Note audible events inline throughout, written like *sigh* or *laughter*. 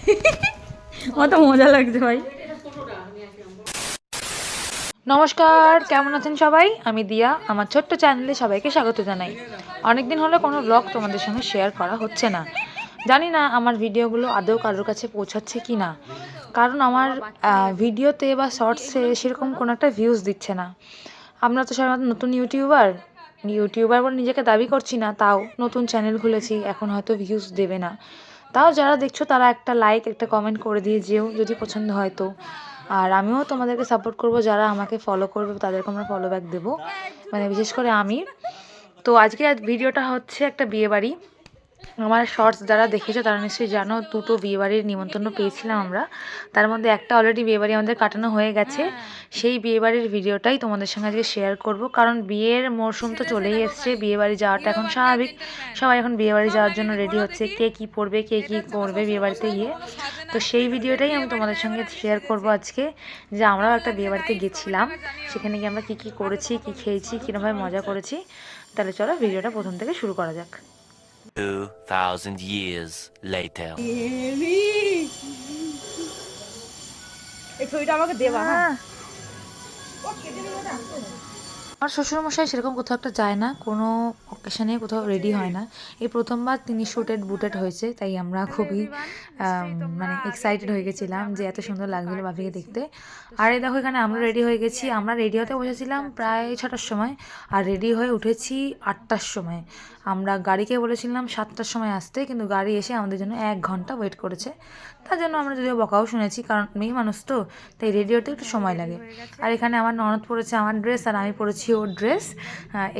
*laughs* আমার তো মজা লাগছে ভাই। নমস্কার, কেমন আছেন সবাই? আমি দিয়া, আমার ছোট্ট চ্যানেলে সবাইকে স্বাগত জানাই। অনেকদিন হলো কোনো ব্লগ তোমাদের সঙ্গে শেয়ার করা হচ্ছে না। জানি না আমার ভিডিওগুলো আদৌ কারোর কাছে পৌঁছাচ্ছে কি না। কারণ আমার ভিডিওতে বা শর্টসে সেরকম কোনো একটা ভিউজ দিচ্ছে না। আমরা তো সবাই নতুন ইউটিউবার ইউটিউবার বলে নিজেকে দাবি করছি না, তাও নতুন চ্যানেল খুলেছি, এখন হয়তো ভিউজ দেবে না। তাও যারা দেখছ, তারা একটা লাইক একটা কমেন্ট করে দিয়ে যেও, যদি পছন্দ হয় তো। আর আমিও তোমাদেরকে সাপোর্ট করব, যারা আমাকে ফলো করবে, তাদেরকে আমরা ফলো ব্যাক দেবো। মানে বিশেষ করে আমি তো আজকে আজ ভিডিওটা হচ্ছে একটা বিয়ে বাড়ি আমার শর্টস যারা দেখেছ তারা নিশ্চয়ই জানো দুটো বিয়েবাড়ির নিমন্ত্রণ পেয়েছিলাম আমরা। তার মধ্যে একটা অলরেডি বিয়েবাড়ি আমাদের কাটানো হয়ে গেছে। সেই বিয়েবাড়ির ভিডিওটাই তোমাদের সঙ্গে আজকে শেয়ার করব। কারণ বিয়ের মরশুম তো চলেই এসছে বিয়েবাড়ি যাওয়াটা এখন স্বাভাবিক। সবাই এখন বিয়েবাড়ি যাওয়ার জন্য রেডি হচ্ছে কে কী পরবে কে কী করবে বিয়েবাড়িতে গিয়ে। তো সেই ভিডিওটাই আমি তোমাদের সঙ্গে শেয়ার করব আজকে যে আমরাও একটা বিয়েবাড়িতে গেছিলাম। সেখানে গিয়ে আমরা কী কী করেছি কী খেয়েছি কীরকমভাবে মজা করেছি। তাহলে চলো ভিডিওটা প্রথম থেকে শুরু করা যাক। 2,000 years later. এই ছবিটা আমাকে দেবা হ্যাঁ। আমার শ্বশুরমশাই সেরকম কোথাও একটা যায় না কোনো অকেশনে কোথাও রেডি হয় না। এই প্রথমবার তিনি শুটেড বুটেড হয়েছে তাই আমরা খুবই মানে এক্সাইটেড হয়ে গেছিলাম যে এত সুন্দর লাগছিল বাপিকে দেখতে। আর এই দেখো এখানে আমরা রেডি হয়ে গেছি আমরা রেডি হতে বসেছিলাম প্রায় ছটার সময় আর রেডি হয়ে উঠেছি আটটার সময়। আমরা গাড়িকে বলেছিলাম সাতটার সময় আসতে, কিন্তু গাড়ি এসে আমাদের জন্য এক ঘণ্টা ওয়েট করেছে। তার জন্য আমরা যদিও বকাও শুনেছি, কারণ মেয়ে মানুষ তো, তাই রেডিওতে একটু সময় লাগে। আর এখানে আমার ননদ পড়েছে আমার ড্রেস আর আমি পড়েছি ওর ড্রেস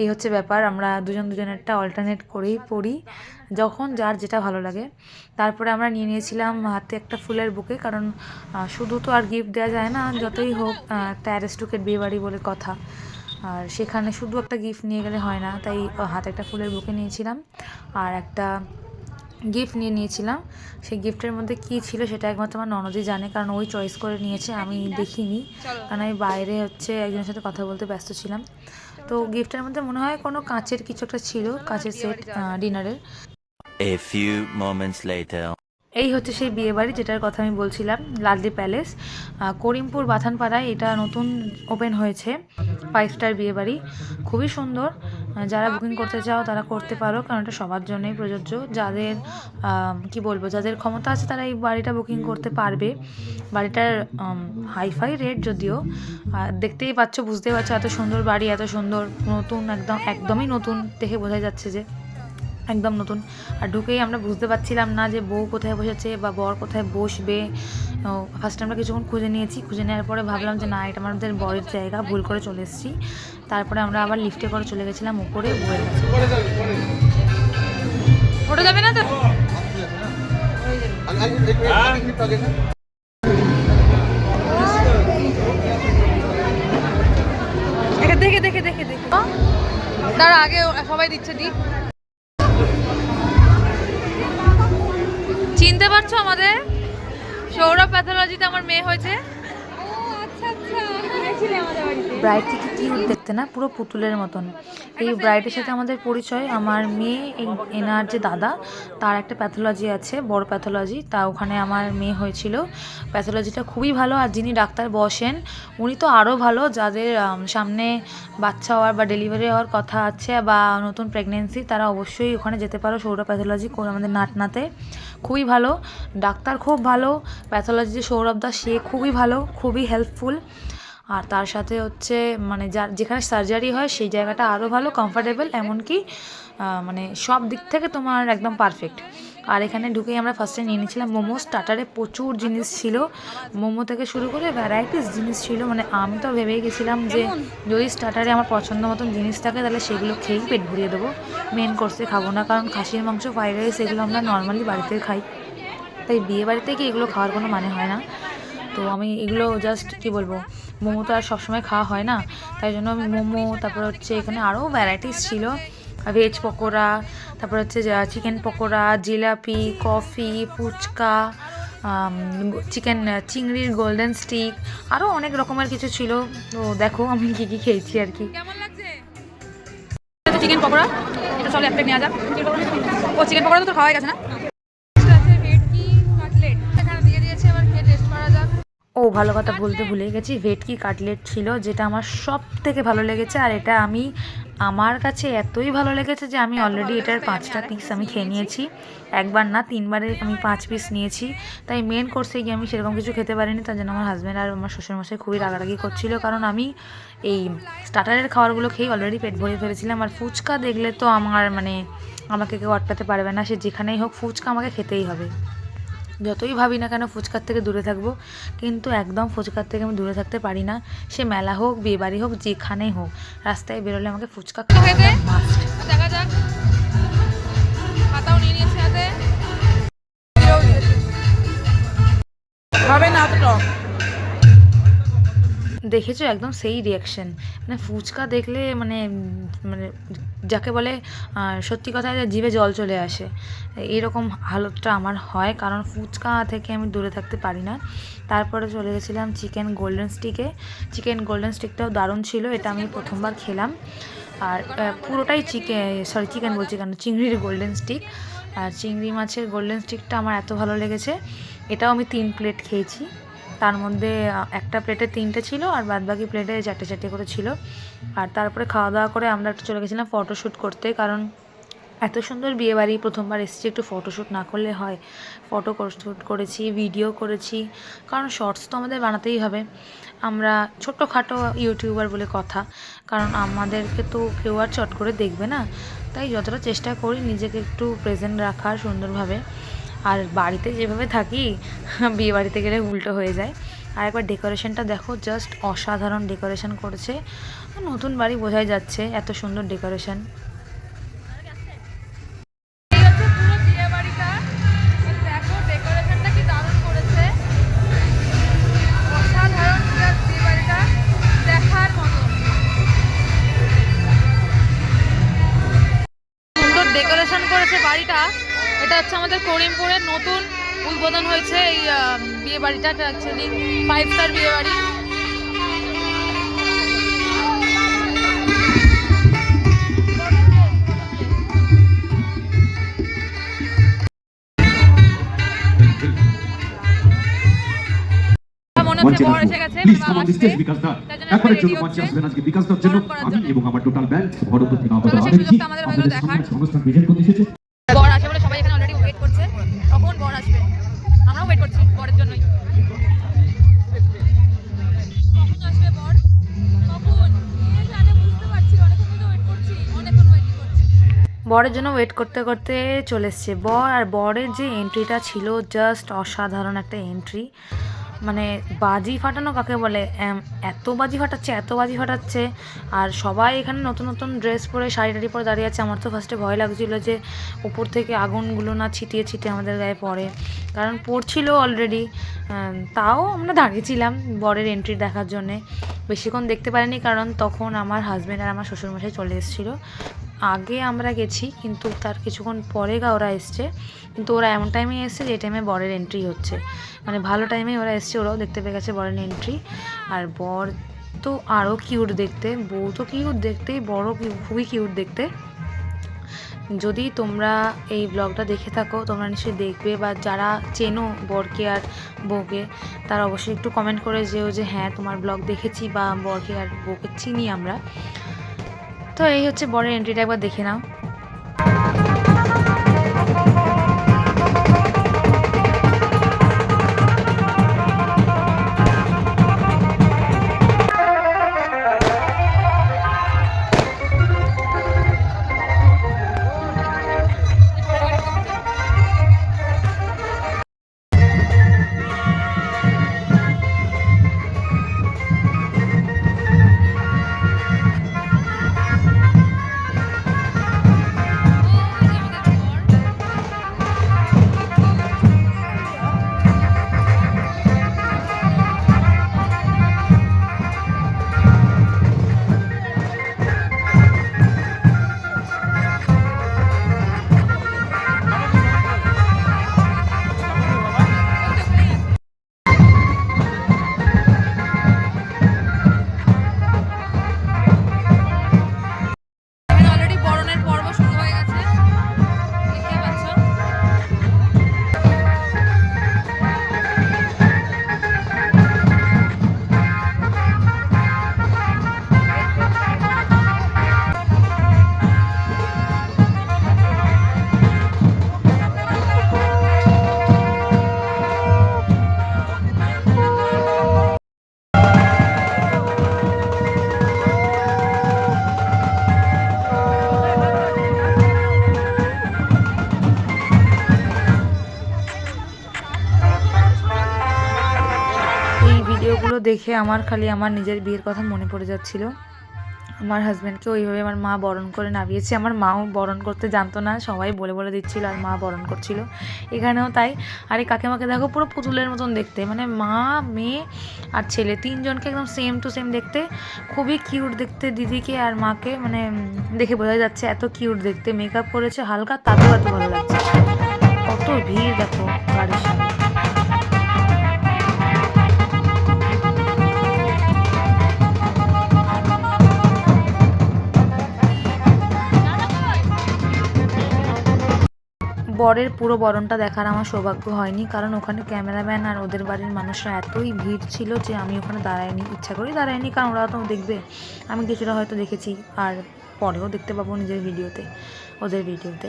এই হচ্ছে ব্যাপার, আমরা দুজন দুজনেরটা অল্টারনেট করেই পড়ি যখন যার যেটা ভালো লাগে। তারপরে আমরা নিয়ে নিয়েছিলাম হাতে একটা ফুলের বুকে, কারণ শুধু তো আর গিফট দেওয়া যায় না, যতই হোক একটা অ্যারেস্টুকেট বিয়েবাড়ি বলে কথা। আর সেখানে শুধু একটা গিফট নিয়ে গেলে হয় না তাই হাতে একটা ফুলের বুকে নিয়েছিলাম। আর একটা গিফট নিয়ে নিয়েছিলাম। সেই গিফটের মধ্যে কী ছিল সেটা একমাত্র আমার ননদই জানে কারণ ওই চয়েস করে নিয়েছে আমি দেখিনি। কারণ আমি বাইরে হচ্ছে একজনের সাথে কথা বলতে ব্যস্ত ছিলাম। তো গিফটের মধ্যে মনে হয় কোনো কাঁচের কিছু একটা ছিল কাঁচের সেট ডিনারের A few moments later. এই হচ্ছে সেই বিয়ে বাড়ি যেটার কথা আমি বলছিলাম, লালদি প্যালেস। করিমপুর বাথানপাড়ায় এটা নতুন ওপেন হয়েছে, ফাইভ স্টার বিয়ে বাড়ি খুবই সুন্দর। যারা বুকিং করতে চাও তারা করতে পারো, কারণ এটা সবার জন্যই প্রযোজ্য। যাদের কি বলব, যাদের ক্ষমতা আছে তারা এই বাড়িটা বুকিং করতে পারবে। বাড়িটার হাইফাই রেট যদিও দেখতেই পাচ্ছ, বুঝতেই পারছ এত সুন্দর বাড়ি, এত সুন্দর, নতুন, একদম, একদমই নতুন দেখে বোঝা যাচ্ছে যে একদম নতুন। আর ঢুকেই আমরা বুঝতে পারছিলাম না যে বউ কোথায় বসেছে বা বর কোথায় বসবে। ফার্স্ট আমরা কিছুক্ষণ খুঁজে নিয়েছি। খুঁজে নেওয়ার পরে ভাবলাম যে না, এটা আমাদের বরের জায়গা, ভুল করে চলে এসেছি। তারপরে আমরা আবার লিফটে করে চলে গেছিলাম, উপরে বউয়ের কাছে। ওটা যাবে না তো? দেখে দেখে দেখে দেখে। দাঁড়া, আগে সবাই দিচ্ছে দি। আমাদের? সৌরভ প্যাথোলজিতে আমার মেয়ে হয়েছে। ব্রাইডকে কি কিউট দেখতে না? পুরো পুতুলের মতন। এই ব্রাইডের সাথে আমাদের পরিচয়। আমার মেয়ে এনার যে দাদা তার একটা প্যাথোলজি আছে বড় প্যাথোলজি তা ওখানে আমার মেয়ে হয়েছিল। প্যাথোলজিটা খুবই ভালো। আর যিনি ডাক্তার বসেন উনি তো আরও ভালো। যাদের সামনে বাচ্চা হওয়ার বা ডেলিভারি হওয়ার কথা আছে বা নতুন প্রেগনেন্সি তারা অবশ্যই ওখানে যেতে পারো। সৌরভ প্যাথোলজি আমাদের নাটনাতে খুবই ভালো। ডাক্তার খুব ভালো। প্যাথোলজি যে সৌরভ দাস সে খুবই ভালো খুবই হেল্পফুল আর তার সাথে হচ্ছে মানে যার যেখানে সার্জারি হয় সেই জায়গাটা আরও ভালো কমফোর্টেবল এমনকি মানে সব দিক থেকে তোমার একদম পারফেক্ট আর এখানে ঢুকেই আমরা ফার্স্টে নিয়ে নিয়েছিলাম মোমো। স্টার্টারে প্রচুর জিনিস ছিল। মোমো থেকে শুরু করে ভ্যারাইটিস জিনিস ছিল। মানে আমি তো ভেবেই গেছিলাম যে যদি স্টার্টারে আমার পছন্দ মতন জিনিস থাকে তাহলে সেগুলো খেয়েই পেট ভরিয়ে দেবো। মেন কোর্সে খাব না কারণ খাসির মাংস ফ্রাইড রাইস এগুলো আমরা নর্মালি বাড়িতে খাই। তাই বিয়ে বাড়িতে কি এগুলো খাওয়ার কোনো মানে হয় না। তো আমি এগুলো জাস্ট কি বলব মোমো তো আর সবসময় খাওয়া হয় না তাই জন্য আমি মোমো তারপর হচ্ছে এখানে আরও ভ্যারাইটিস ছিল। ভেজ পকোড়া তারপর হচ্ছে chicken pakora jalebi coffee phuchka chicken চিংড়ির গোল্ডেন স্টিক আরও অনেক রকমের কিছু ছিল। তো দেখো আমি কী কী খেয়েছি আর কি। চিকেন পকোড়া এটা চলে একটা নেওয়া যাক ও চিকেন পকোড়া তো তোর খাওয়াই গেছে না? ভালো কথা বলতে ভুলে গেছি। ভেটকি কাটলেট ছিল যেটা আমার সব থেকে ভালো লেগেছে আর এটা আমি আমার কাছে এতই ভালো লেগেছে যে আমি অলরেডি এটার পাঁচটা পিস আমি খেয়ে নিয়েছি। একবার না তিনবারে আমি পাঁচ পিস নিয়েছি। তাই মেন কোর্সে গিয়ে আমি সেরকম কিছু খেতে পারিনি তার জন্য আমার হাজব্যান্ড আর আমার শ্বশুরমশাই খুবই রাগারাগি করছিল। কারণ আমি এই স্টার্টারের খাবারগুলো খেয়ে অলরেডি পেট ভরে ফেলেছিলাম। আর ফুচকা দেখলে তো আমার মানে আমাকে কেউ আটকাতে পারবে না। সে যেখানেই হোক ফুচকা আমাকে খেতেই হবে। যতই ভাবি না কেন ফুচকার থেকে দূরে থাকব কিন্তু একদম ফুচকার থেকে আমি দূরে থাকতে পারি না। সে মেলা হোক বিয়েবাড়ি হোক যেখানেই হোক রাস্তায় বেরোলে আমাকে ফুচকা খেতে? দেখা যাক। খাতাও নিয়ে নিয়েছে হাতে। হবে না তো টক। দেখেছ? একদম সেই রিয়াকশন মানে ফুচকা দেখলে মানে মানে যাকে বলে সত্যি কথা জিভে জল চলে আসে। এরকম হালতটা আমার হয়, কারণ ফুচকা থেকে আমি দূরে থাকতে পারি না। তারপরে চলে গেছিলাম চিকেন গোল্ডেন স্টিকে চিকেন গোল্ডেন স্টিকটাও দারুণ ছিল, এটা আমি প্রথমবার খেলাম। আর পুরোটাই চিকেন সরি চিকেন বলছি কেন? চিংড়ির গোল্ডেন স্টিক আর চিংড়ি মাছের গোল্ডেন স্টিকটা আমার এত ভালো লেগেছে। এটাও আমি তিন প্লেট খেয়েছি। তার মধ্যে একটা প্লেটে তিনটে ছিল আর বাদবাকি প্লেটে চারটে চারটে করে ছিল। আর তারপরে খাওয়া দাওয়া করে আমরা একটু চলে গেছিলাম ফটোশ্যুট করতে কারণ এত সুন্দর বিয়েবাড়ি প্রথমবার এসেছি একটু ফটোশ্যুট না করলে হয়। ফটো শ্যুট করেছি ভিডিও করেছি, কারণ শর্টস তো আমাদের বানাতেই হবে। আমরা ছোট্টখাটো ইউটিউবার বলে কথা, কারণ আমাদেরকে তো কেউ আর চট করে দেখবে না। তাই যতটা চেষ্টা করি নিজেকে একটু প্রেজেন্ট রাখার সুন্দরভাবে। আর বাড়িতে যেভাবে থাকি, বিয়ে বাড়িতে গেলে উল্টো হয়ে যায়। আর একবার ডেকোরেশনটা দেখো জাস্ট অসাধারণ ডেকোরেশন করেছে। নতুন বাড়ি বোঝাই যাচ্ছে, এত সুন্দর ডেকোরেশন। বিয়ে বাড়িটা অ্যাকচুয়ালি ফাইভ স্টার বিয়ে বাড়ি মনে বিকাশ জন্য আমি এবং আমার টোটাল ব্যান্ড ভরতী আমাদের দেখার। সংস্থান প্রেজেন্ট করতে এসেছে। অনেকক্ষণ ওয়েট করছি বরের জন্য ওয়েট করতে করতে চলে এসছে বর আর বরের যে এন্ট্রিটা ছিল জাস্ট অসাধারণ একটা এন্ট্রি মানে বাজি ফাটানো কাকে বলে? এত বাজি ফাটাচ্ছে এত বাজি ফাটাচ্ছে। আর সবাই এখানে নতুন নতুন ড্রেস পরে শাড়ি টাড়ি পরে দাঁড়িয়ে আছে। আমার তো ফার্স্টে ভয় লাগছিল যে উপর থেকে আগুনগুলো না ছিটিয়ে ছিটিয়ে আমাদের গায়ে পড়ে। কারণ পড়ছিল অলরেডি তাও আমরা দাঁড়িয়েছিলাম বরের এন্ট্রি দেখার জন্যে। বেশিক্ষণ দেখতে পারিনি কারণ তখন আমার হাজব্যান্ড আর আমার শ্বশুরমশাই চলে এসেছিল। আগে আমরা গেছি কিন্তু তার কিছুক্ষণ পরে গা ওরা এসছে। কিন্তু ওরা এমন টাইমে এসছে যে টাইমে বরের এন্ট্রি হচ্ছে। মানে ভালো টাইমে ওরা এসছে, ওরাও দেখতে পেয়ে গেছে বরের এন্ট্রি আর বর তো আরও কিউট দেখতে, বউ তো কিউট দেখতেই বড় খুবই কিউট দেখতে। যদি তোমরা এই ব্লগটা দেখে থাকো, তোমরা নিশ্চয়ই দেখবে বা যারা চেনো বরকে আর বউকে, তারা অবশ্যই একটু কমেন্ট করে যেও যে হ্যাঁ তোমার ব্লগ দেখেছি বা বরকে আর বউকে চিনি আমরা। তো এই হচ্ছে বরের এন্ট্রিটা একবার দেখে নাও। ভিডিওগুলো দেখে আমার খালি আমার নিজের বিয়ের কথা মনে পড়ে যাচ্ছিল। আমার হাজব্যান্ডকে ওইভাবে আমার মা বরণ করে নামিয়েছে। আমার মাও বরণ করতে জানতো না, সবাই বলে বলে দিচ্ছিল আর মা বরণ করছিল। এখানেও তাই। আর এই কাকিমাকে দেখো পুরো পুতুলের মতন দেখতে। মানে মা, মেয়ে আর ছেলে তিনজনকে একদম সেম টু সেম দেখতে। খুবই কিউট দেখতে দিদিকে আর মাকে। মানে দেখে বোঝা যাচ্ছে এত কিউট দেখতে। মেকআপ করেছে, হালকা তাতেও এত ভালো লাগছে। কত ভিড় দেখো গাড়ির সামনে। বরের পুরো বরণটা দেখার আমার সৌভাগ্য হয়নি, কারণ ওখানে ক্যামেরাম্যান আর ওদের বাড়ির মানুষরা এতই ভিড় ছিল যে আমি ওখানে দাঁড়াইনি ইচ্ছা করেই দাঁড়াইনি কারণ ওরা তো দেখবে। আমি কিছুটা হয়তো দেখেছি আর পরেও দেখতে পাবো নিজের ভিডিওতে, ওদের ভিডিওতে।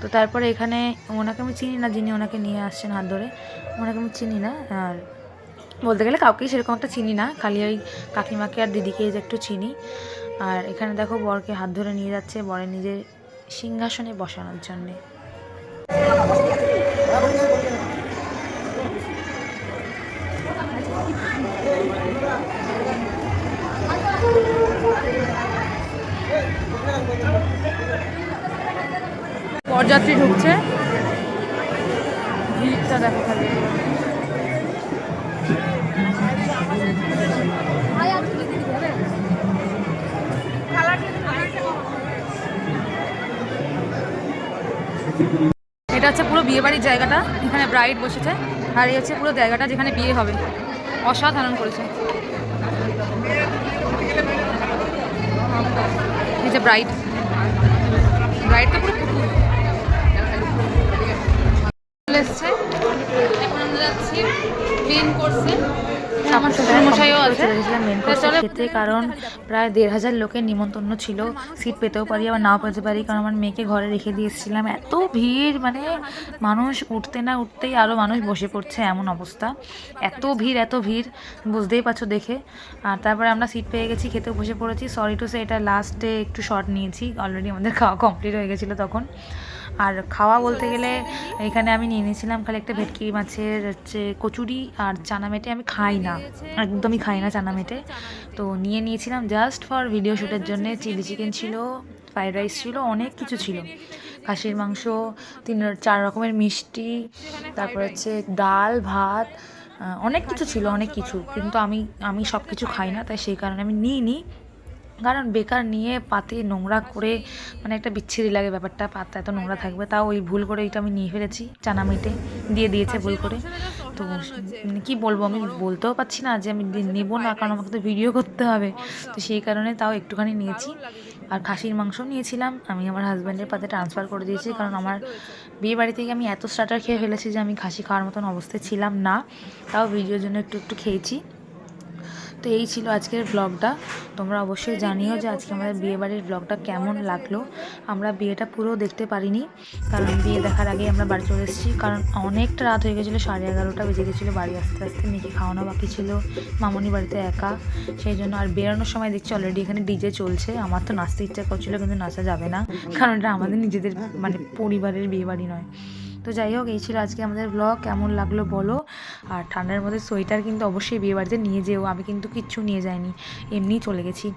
তো তারপরে এখানে ওনাকে আমি চিনি না, যিনি ওনাকে নিয়ে আসছেন হাত ধরে, ওনাকে আমি চিনি না আর বলতে গেলে কাউকেই সেরকম একটা চিনি না, খালি ওই কাকিমাকে আর দিদিকে একটু চিনি। আর এখানে দেখো বরকে হাত ধরে নিয়ে যাচ্ছে, বরের নিজের সিংহাসনে বসানোর জন্যে। বরযাত্রী ঢুকছে। ভিড়টা দেখা খালি। হচ্ছে পুরো বিয়ে বাড়ির জায়গাটা, এখানে ব্রাইড বসেছে, আর এই হচ্ছে পুরো জায়গাটা যেখানে বিয়ে হবে। অসাধারণ করেছে। এই যে ব্রাইড ব্রাইড তো পুরো। চলে এসছে। এখন আমরা যাচ্ছি মেন কোর্সে আমার শ্বশুরমশাইও আছে। মেন তো চলো। খেতে কারণ প্রায় দেড় হাজার লোকের নিমন্ত্রণ ছিল। সিট পেতেও পারি আবার নাও পেতে পারি কারণ আমার মেয়েকে ঘরে রেখে দিয়ে এসেছিলাম। এত ভিড় মানে মানুষ উঠতে না উঠতেই আরও মানুষ বসে পড়ছে এমন অবস্থা। এত ভিড় এত ভিড় বুঝতেই পারছ দেখে। আর তারপরে আমরা সিট পেয়ে গেছি খেতেও বসে পড়েছি। সরি টু সে এটা লাস্টে একটু শর্ট নিয়েছি। অলরেডি আমাদের খাওয়া কমপ্লিট হয়ে গেছিল তখন। আর খাওয়া বলতে গেলে এখানে আমি নিয়ে নিয়েছিলাম খালি একটা ভেটকি মাছের হচ্ছে কচুরি আর চানা মেটে আমি খাই না, একদমই খাই না চানা মেটে। তো নিয়ে নিয়েছিলাম জাস্ট ফর ভিডিও শ্যুটের জন্য, চিলি চিকেন ছিল ফ্রাইড রাইস ছিল, অনেক কিছু ছিল। খাসির মাংস, তিন চার রকমের মিষ্টি, তারপর হচ্ছে ডাল, ভাত অনেক কিছু ছিল, অনেক কিছু। কিন্তু আমি আমি সব কিছু খাই না, তাই সেই কারণে আমি নিইনি। কারণ বেকার নিয়ে পাতে নোংরা করে মানে একটা বিচ্ছিরি লাগে ব্যাপারটা, পাতা এত নোংরা থাকবে, তাও ওই ভুল করে এটা আমি নিয়ে ফেলেছি চানা মেটে দিয়ে দিয়েছে ভুল করে। তো কি বলব আমি বলতেও পারছি না যে আমি নেব না, কারণ আমাকে তো ভিডিও করতে হবে। তো সেই কারণে তাও একটুখানি নিয়েছি। আর খাসির মাংস নিয়েছিলাম, আমি আমার হাজব্যান্ডের পাতে ট্রান্সফার করে দিয়েছি, কারণ আমার বিয়ে বাড়ি থেকে আমি এত স্টার্টার খেয়ে ফেলেছি যে আমি খাসি খাওয়ার মতন অবস্থায় ছিলাম না। তাও ভিডিওর জন্য একটু একটু খেয়েছি। তো এই ছিল আজকের ব্লগটা তোমরা অবশ্যই জানিও যে আজকে আমাদের বিয়ে বাড়ির ব্লগটা কেমন লাগল। আমরা বিয়েটা পুরো দেখতে পারিনি, কারণ বিয়ে দেখার আগে আমরা বাড়ি চলে এসেছি। কারণ অনেকটা রাত হয়ে গেছিল, সাড়ে এগারোটা বেজে গেছিল বাড়ি আসতে আসতে। মেয়েকে খাওয়ানো বাকি ছিল, মামনি বাড়িতে একা। সেই জন্য আর বেরোনোর সময় দেখছি অলরেডি এখানে ডিজে চলছে। আমার তো নাচতে ইচ্ছা করছিল, কিন্তু নাচা যাবে না। কারণ এটা আমাদের নিজেদের মানে পরিবারের বিয়ে বাড়ি নয়। তো যাই হোক, এই ছিল আজকে আমাদের ব্লগ কেমন লাগল বলো? আর ঠান্ডার মধ্যে সোয়েটার কিন্তু অবশ্যই বিয়ে বাড়িতে নিয়ে যেও। আমি কিন্তু কিচ্ছু নিয়ে যাইনি এমনিই চলে গেছি।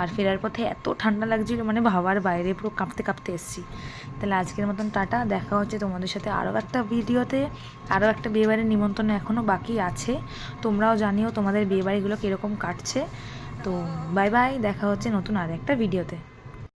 আর ফেরার পথে এত ঠান্ডা লাগছিল মানে ভাবার বাইরে পুরো কাঁপতে কাঁপতে এসেছি। তাহলে আজকের মতন টাটা, দেখা হচ্ছে তোমাদের সাথে আরও একটা ভিডিওতে। আরও একটা বিয়েবাড়ির নিমন্ত্রণ এখনও বাকি আছে। তোমরাও জানিও তোমাদের বিয়েবাড়িগুলো কীরকম কাটছে। তো বাই বাই দেখা হচ্ছে নতুন আর একটা ভিডিওতে।